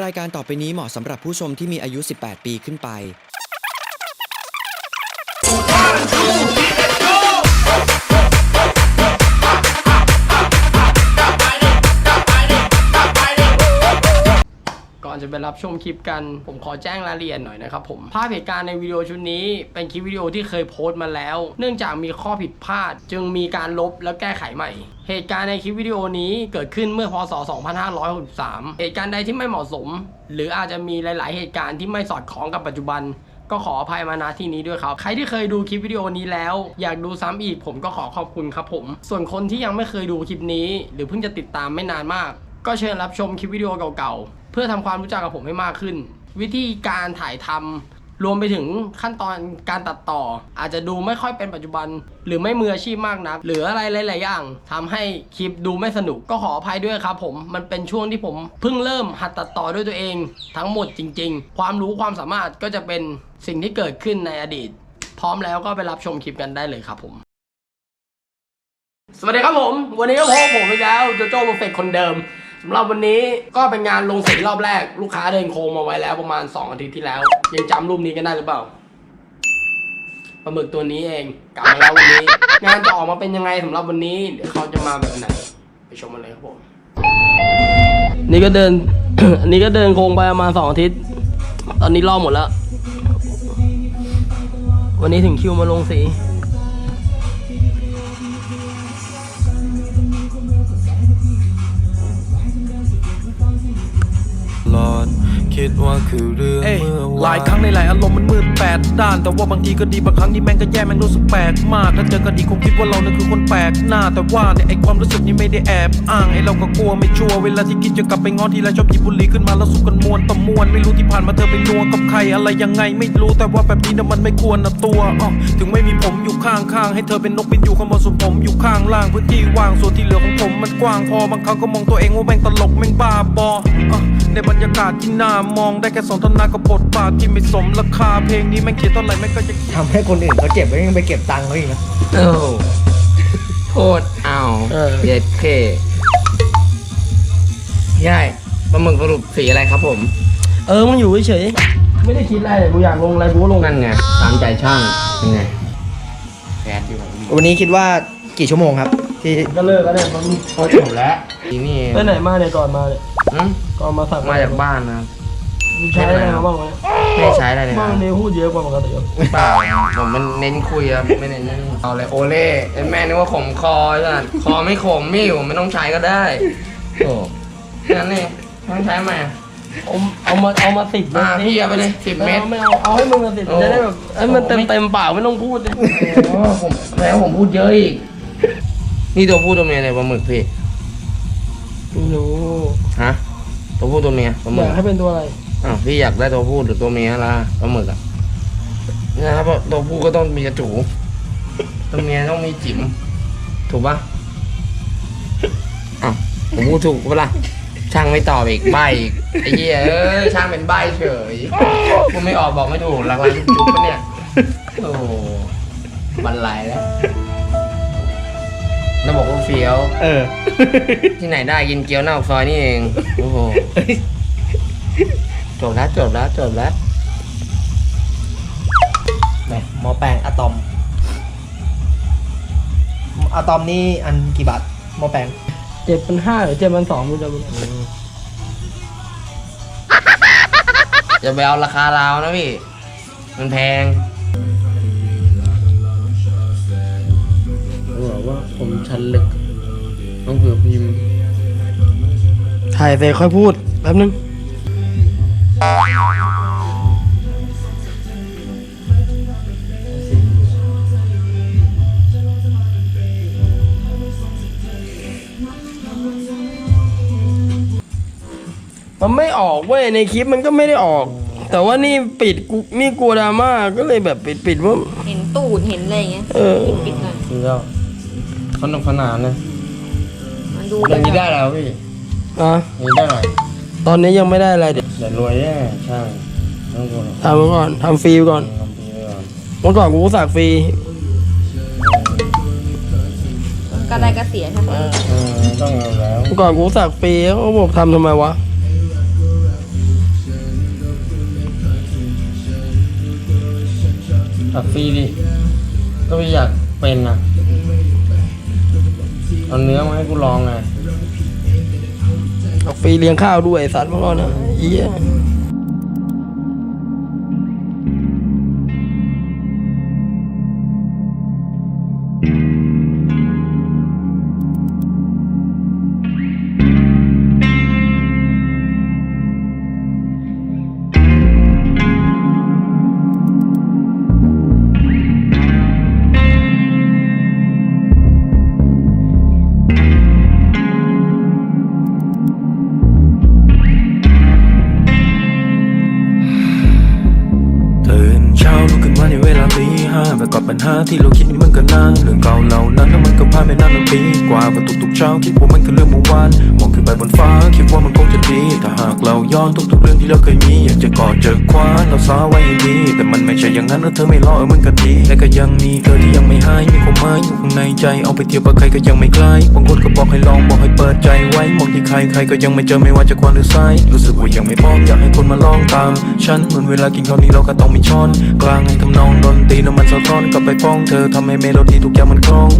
รายการต่อไปนี้เหมาะสำหรับผู้ชมที่มีอายุ 18 ปีขึ้นไป ก่อนจะไปรับชมคลิปกันผมขอแจ้งรายละเอียดหน่อยนะครับผมภาพเหตุการณ์ในวิดีโอชุดนี้ เป็นคลิปวิดีโอที่เคยโพสต์มาแล้ว เนื่องจากมีข้อผิดพลาด จึงมีการลบแล้วแก้ไขใหม่ เหตุการณ์ในคลิปวิดีโอนี้เกิดขึ้นเมื่อพศ 2563 เหตุการณ์ใดที่ไม่เหมาะสม หรืออาจจะมีหลาย ๆ เหตุการณ์ที่ไม่สอดคล้องกับปัจจุบันก็ขออภัยมาณที่นี้ด้วยครับ ใครที่เคยดูคลิปวิดีโอนี้แล้ว อยากดูซ้ำอีกผมก็ขอขอบคุณครับผม ส่วนคนที่ยังไม่เคยดูคลิปนี้ หรือเพิ่งจะติดตามไม่นานมาก ก็เชิญรับชมคลิปวิดีโอเก่าๆ เพื่อทำความรู้จักกับผมให้มากขึ้น วิธีการถ่ายทำรวมไปถึงขั้นตอนการตัดต่อ อาจจะดูไม่ค่อยเป็นปัจจุบัน หรือไม่มืออาชีพมากนัก หรืออะไรหลาย ๆ อย่างทำให้คลิปดูไม่สนุกก็ขออภัยด้วยครับผมมันเป็นช่วงที่ผมเพิ่งเริ่มหัดตัดต่อด้วยตัวเอง ทั้งหมดจริง ๆ ความรู้ความสามารถก็จะเป็นสิ่งที่เกิดขึ้นในอดีต พร้อมแล้วก็ไปรับชมคลิปกันได้เลยครับผมสวัสดีครับผม วันนี้ก็พบผมอีกแล้วโจโจ้โปรเฟกคนเดิม สำหรับวันนี้ก็เป็นงานลงสีรอบแรก ลูกค้าเดินโคงมาไว้แล้วประมาณ 2 อาทิตย์ที่แล้ว ยังจำรูปนี้กันได้หรือเปล่าปลาหมึกตัวนี้เองกลับมาแล้ววันนี้ งานจะออกมาเป็นยังไงสำหรับวันนี้เดี๋ยวเขาจะมาแบบไหน ไปชมกันเลยครับผมนี่ก็เดิน อันนี้ก็เดินโคงไปประมาณสองอาทิตย์ ตอนนี้รอบหมดแล้ว วันนี้ถึงคิวมาลงสี คิดว่าคือเรื่องเอ้ยเมื่อหวาลายครั้งในหลายอารมณ์มันมืดแปดด้าน แต่ว่าบางทีก็ดีบางครั้งนี่แม่งก็แย่แม่งรู้สึกแปลกมาก ถ้าเจอกันอีกคงคิดว่าเราเนี่ยคือคนแปลกหน้า แต่ว่าเนี่ยไอความรู้สึกนี้ไม่ได้แอบอ้างไอเราก็กลัวไม่ชัวร์เวลาที่คิดจะกลับไปง้อทีไรชอบหยิบบุหรี่ขึ้นมาแล้วสุกกันมวนต่อมวนไม่รู้ที่ผ่านมาเธอไปนัวกับใครอะไรยังไงไม่รู้แต่ว่าแบบนี้นะมันไม่ควรนะตัวอ้อถึงไม่มีผมอยู่ข้างๆให้เธอเป็นนกบินอยู่ข้างบนส่วนผมอยู่ข้างล่างพื้นที่ว่างส่วนที่เหลือของผมมันกว้างพอบางครั้งก็มองตัวเองว่าแม่งตลกแม่งบ้าบออะในบรรยากาศที่น่ามองได้แค่สนทนากับบทบาทที่ไม่สมราคาเพลงนี้แม่งเขียนเท่าไหร่แม่งก็ยังทำให้คนอื่นเขาเจ็บแล้วยังไปเก็บตังค์เขาอีกนะโอ้โทษเอาเออเย็ดเคพี่ใหญ่ปลาหมึกสรุปสีอะไรครับผม เออมึงอยู่เฉยๆไม่ได้คิดอะไรเลยกูอยากลงอะไรกูก็ลงนั่นไงตามใจช่างยังไงแคสอยู่วันนี้คิดว่ากี่ชั่วโมงครับ ที่ก็เลิกแล้วเนี่ยมันโคตรจบแล้วทีนี่ไปไหนมาเนี่ยก่อนมาเนี่ยหึก่อนมาสักมาจากบ้านนะครับมึง ใช้อะไรมาบ้างวะเนี่ยไม่ใช้อะไรเลยคบ้ารังบนี้พูดเยอะกว่าปกติเหรอเปล่าผมมันเน้นคุยครับไม่เน้นนั่นเอาเลยโอเล่เอ็นแม่นึกว่าขมคอใช่ไหมคอไม่ขมไม่อยู่ไม่ต้องใช้ก็ได้โอ้แค่นั้นนี่ต้องใช้ไหมเอาเอามาเอามาสิบอ่าพี่เอาไปเลยสิบเมตร ไม่เอาเอาให้มึงมาสิบโอ้ จะได้แบบเอ้ยมันเต็มเต็มๆเปล่าไม่ต้องพูดเลยโอ้ผมแล้วผมพูดเยอะอีกนี่ตัวผู้ตัวเมียเนี่ยปลาหมึกพี่ไม่รู้ฮะตัวผู้ตัวเมียปลาหอมึยากกให้เป็นตัวอะไร อ้าวพี่อยากได้ตัวผู้หรือตัวเมียล่ะปลาหมึกอะนี่นะครับตัวผู้ก็ต้องมีกระจูตัวเมียต้องมีจิ๋มถูกปะอ้าวผมพูดถูกปะล่ะช่างไม่ตอบอีกใบอีกไอ้เหี้ยเอ้ยช่างเป็นใบเฉยพูดไม่ออกบอกไม่ถูกหลักไรจุ๊บๆปะเนี่ยโอ้โหบรรลัยแล้วแล้วบอกว่าเฟี้ยว เออ ที่ไหนได้กินเกี๊ยวหน้าปากซอยนี่เอง โอ้โห จบแล้วจบแล้วจบแล้วแหมหมอแปลงอะตอมอะตอมนี่อันกี่บาทหมอแปลงเจ็ดพันห้าหรือเจ็ดพันสองมึงจะรู้อย่าไปเอาราคาลาวนะพี่ มันแพง บอกว่าผมชันลึกต้องเผื่อพิมพ์ถ่ายเสร็จค่อยพูดแป๊บนึง มันไม่ออกเว้ยในคลิปมันก็ไม่ได้ออก แต่ว่านี่ปิดกูนี่กลัวดราม่าก็เลยแบบปิดปิดว่าเห็นตูดเห็นอะไรอย่างเงี้ยเออปิดหน่อยคือแล้วขนมขนานนะมันดูอย่างนี้ได้แล้วพี่อะอย่างนี้ได้หน่อย ตอนนี้ยังไม่ได้อะไรเดี๋ยวแต่รวยแน่ช่ต้องคนทำมาก่อนทำฟรีก่อนก่อนเมื่อก่อนกูสักฟรีก็ได้ก็เสียใช่ไหมเออต้องเอาแล้วเมื่อก่อนกูสักฟรีเขาบอกทำทำไมวะตัดฟรีดิก็ไม่อยากเป็นนะเอาเนื้อมาให้กูลองไง ฟรีเลี้ยงข้าวด้วยสัตว์พวกเรานะเอี้ย แบบกับปัญหาที่เราคิดนี่มันก็นานเรื่องเก่าเหล่านั้นแล้วมันก็ผ่านไปนานเป็นปีกว่าว่าทุกๆเช้าคิดว่ามันคือเรื่องเมื่อวานมองขึ้นไปบนฟ้าคิดว่ามันคงจะดีถ้าหากเราย้อนทุกๆเรื่องที่เราเคยมีอยากจะกอดเจอคว้าเราสาไว้ดีแต่มันไม่ใช่ อย่างนั้นเธอไม่รอเออมันก็ดีและก็ยังมีเธอที่ยังไม่หายมีความหมายอยู่ข้างในใจเอาไปเทียบกับใครก็ยังไม่คล้ายบางคนก็บอกให้ลองบอกให้เปิดใจไว้มองที่ใครใครก็ยังไม่เจอไม่ว่าจะควันหรือซ้ายรู้สึกว่ายังไม่พร้อมอยากให้คนมาลองตาม ฉันเหมือนเวลากินข้าวนี้เราก็ต้องมีช้อน กลางให้ทำนองดนตรีน้ำมันสะท้อนกลับไปฟ้องเธอทำให้เมโลดี้ทุกอย่างมันคล่อง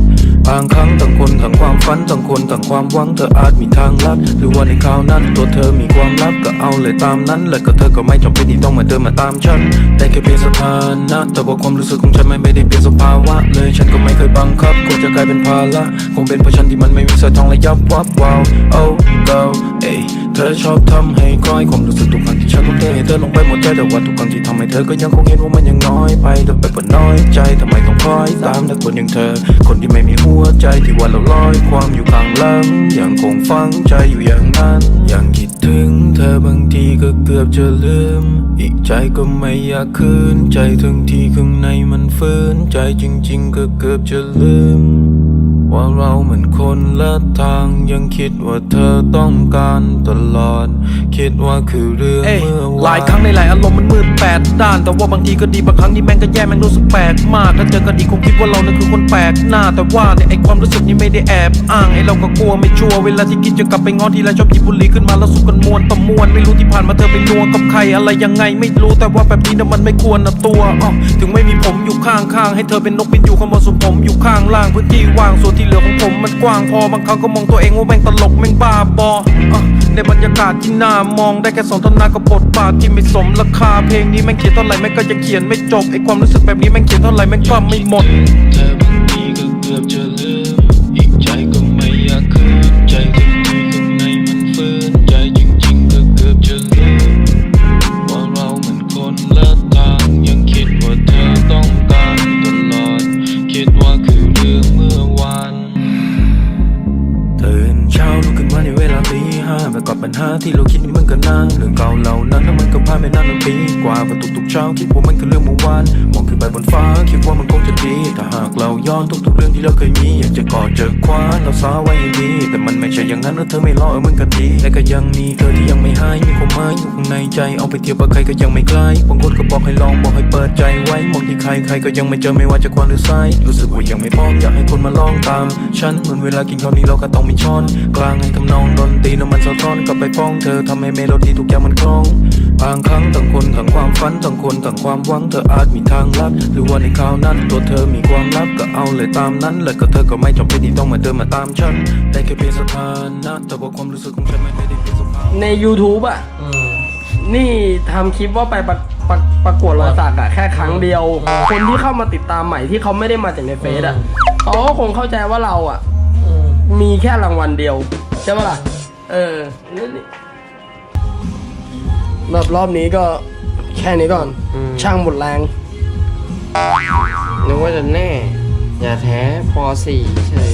บางครั้งต่างคนต่างความฝันต่างคนต่างความหวังเธออาจมีทางลัดหรือว่าในคราวนั้น ตัวเธอมีความลับก็เอาเลยตามนั้น และก็เธอก็ไม่จำเป็นที่ต้องมาเดินมาตามฉันแต่แค่เพียงสถานะแต่ว่าความรู้สึกของฉันไม่ไม่ได้เปลี่ยนสภาวะเลยฉันก็ไม่เคยบังคับคงจะกลายเป็นภาระคงเป็นเพราะฉันที่มันไม่มีสายทองและยับวับวาว oh girl เอ้เธอชอบทำให้คล้อยความรู้สึกทุกครั้งที่ฉันทุ่มเทให้เธอลงไปหมดใจแต่ว่าทุกครั้งที่ทำให้เธอก็ยังคงเห็นว่ามันยังน้อยไปเธอไปปวดน้อยใจทำไมต้องคอยตามแต่คนอย่างเธอ คนที่ไม่มีหัวใจที่วันเราลอยความอยู่กลางลำยังคงฟังใจอยู่อย่างนั้น ยังคิดถึงเธอบางทีก็เกือบจะลืม อีกใจก็ไม่อยากคืน ใจทั้งที่ข้างในมันฟื้นใจจริง ๆ ก็เกือบจะลืม ว่าเราเหมือนคนละทางยังคิดว่าเธอต้องการตลอด คิดว่าคือเรื่องเอ้ยเมื่อวานหลายครั้งในหลายอารมณ์มันมืดแปดด้าน แต่ว่าบางทีก็ดีบางครั้งนี่แม่งก็แย่แม่งรู้สึกแปลกมากถ้าเจอกันอีกคงคิดว่าเราเนี่ยคือคนแปลกหน้า แต่ว่าเนี่ยไอความรู้สึกนี้ไม่ได้แอบอ้างไอเราก็กลัวไม่ชัวร์เวลาที่คิดจะกลับไปง้อทีไรชอบหยิบบุหรี่ขึ้นมาแล้วสูบกันมวนประมวลไม่รู้ที่ผ่านมาเธอไปนัวกับใครอะไรยังไงไม่รู้แต่ว่าแบบนี้เนี่ยมันไม่ควรนะตัวอ้อถึงไม่มีผมอยู่ข้างๆให้เธอเป็นนกบินอยู่ข้างบนส่วนผมอยู่ข้างล่างพื้นที่ว่างส่วนที่เหลือของผมมันกว้างพอบางครั้งก็มองตัวเองว่าแม่งตลกแม่งบ้าบอในบรรยากาศที่น่ามองได้แค่สองทนากับบทบาทที่ไม่สมราคาเพลงนี้แม่งเขียนเท่าไหร่แม่งก็ยังเขียนไม่จบไอความรู้สึกแบบนี้แม่งเขียนเท่าไหร่แม่งก็ไม่หมด ผ่านไปนานหนึ่งปีกว่าว่าทุกๆเช้าคิดว่ามันคือเรื่องเมื่อวานมองขึ้นไปบนฟ้าคิดว่ามันคงจะดีถ้าหากเราย้อนทุกๆเรื่องที่เราเคยมีอยากจะกอดเจอคว้าเราสาไว้ให้ดีแต่มันไม่ใช่อย่างนั้นแล้วเธอไม่รอเออมันก็ดีและก็ยังมีเธอที่ยังไม่หายมีความหมายอยู่ข้างในใจเอาไปเทียบกับใครก็ยังไม่คล้ายบางคนก็บอกให้ลองบอกให้เปิดใจไว้มองที่ใครใครก็ยังไม่เจอไม่ว่าจะควันหรือซ้ายรู้สึกว่ายังไม่พร้อมอยากให้คนมาลองตาม ฉันเหมือนเวลากินข้าวนี้เราก็ต้องมีช้อน กลางให้ทำนองดนตรีแล้วมันสะท้อนกลับไปฟ้องเธอทำให้เมโลดี้ทุกอย่างมันคล่อง บางครั้งต่างคนต่างความฝันต่างคนต่างความหวังเธออาจมีทางลัดหรือว่าในคราวนั้นตัวเธอมีความลับก็เอาเลยตามนั้น และก็เธอก็ไม่จำเป็นที่ต้องมาเดินมาตามฉันแต่แค่เพียงสถานะแต่ว่าความรู้สึกของฉันไม่ได้เปลี่ยนสภาพใน YouTube อะอืมนี่ทำคลิปว่าไปประประประกวดรอยสักอะแค่ครั้งเดียว คนที่เข้ามาติดตามใหม่ที่เขาไม่ได้มาจากในเฟซอะเขาก็คงเข้าใจว่าเราอะอืมมีแค่รางวัลเดียว ใช่ปะล่ะ เออนี่นี่ แบบรอบนี้ก็แค่นี้ก่อน อืม ช่างหมดแรง นึกว่าจะแน่ อย่าแท้ป .4 เฉย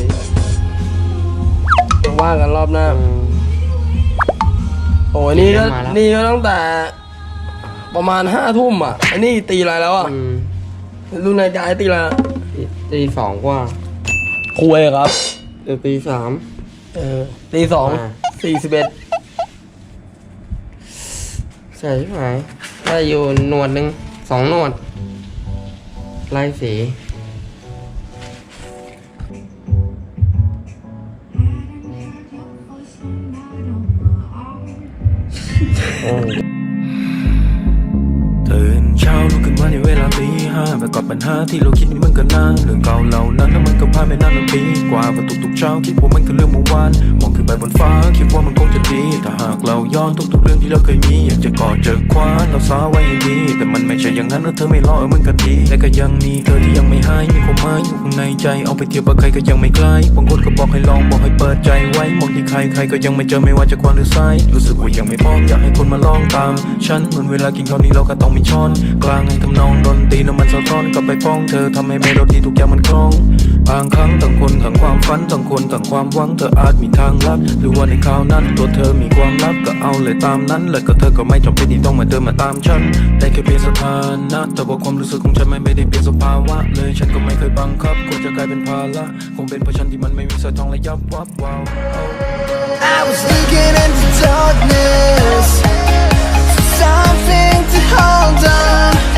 ว่ากันรอบหน้า อืม โอ้ยนี่ก็มาแล้ว นี่ก็ตั้งแต่ประมาณห้าทุ่มอะอันนี้ตีอะไรแล้วอะอืมดูนาฬิกาตีอะไรอะตีตีสองกว่าคุยครับเดี๋ยวตีสาม เออตีสองอ่า สี่สิบเอ็ด ใช่ไหมได้อยู่หนวดหนึ่งสองหนวดไล่สี กาในเวลาตีห้าห้าไปกับปัญหาที่เราคิดนี่มันก็นานเรื่องเก่าเหล่านั้นแล้วมันก็ผ่านไปนานหนึ่งปีกว่าว่าทุกๆเช้าคิดว่ามันคือเรื่องเมื่อวานมองขึ้นไปบนฟ้าคิดว่ามันคงจะดีถ้าหากเราย้อนทุกๆเรื่องที่เราเคยมีอยากจะกอดเจอคว้าเราสาไว้ให้ดีแต่มันไม่ใช่อย่างนั้นนะเธอไม่รอเออมันก็ดีและก็ยังมีเธอที่ยังไม่หายมีความหมายอยู่ข้างในใจเอาไปเทียบกับใครก็ยังไม่คล้ายบางคนก็บอกให้ลองบอกให้เปิดใจ มองที่ใครใครก็ยังไม่เจอไม่ว่าจะควันหรือทราย รู้สึกว่ายังไม่พร้อมอยากให้คนมาลองตาม ฉันเหมือนเวลากินข้าวนี้เราก็ต้องมีช้อน กลางให้ทำนองดนตรีน้ำมันสะท้อนกลับไปฟ้องเธอทำให้เมโลดี้ทุกอย่างมันคล่องบางครั้งต่างคนต่างความฝันต่างคนต่างความหวังเธออาจมีทางลับหรือว่าในคราวนั้นตัวเธอมีความลับก็เอาเลยตามนั้น แล้วก็เธอก็ไม่จำเป็นที่ต้องมาเดินมาตามฉันได้แค่เปลี่ยนสถานะแต่ว่าความรู้สึกของฉันมันไม่ได้เปลี่ยนสภาวะเลยฉันก็ไม่เคยบังคับกลัวจะกลายเป็นภาระคงเป็นเพราะฉันที่มันไม่มีสายทองและยับวับวาว I was looking into darkness something to hold on.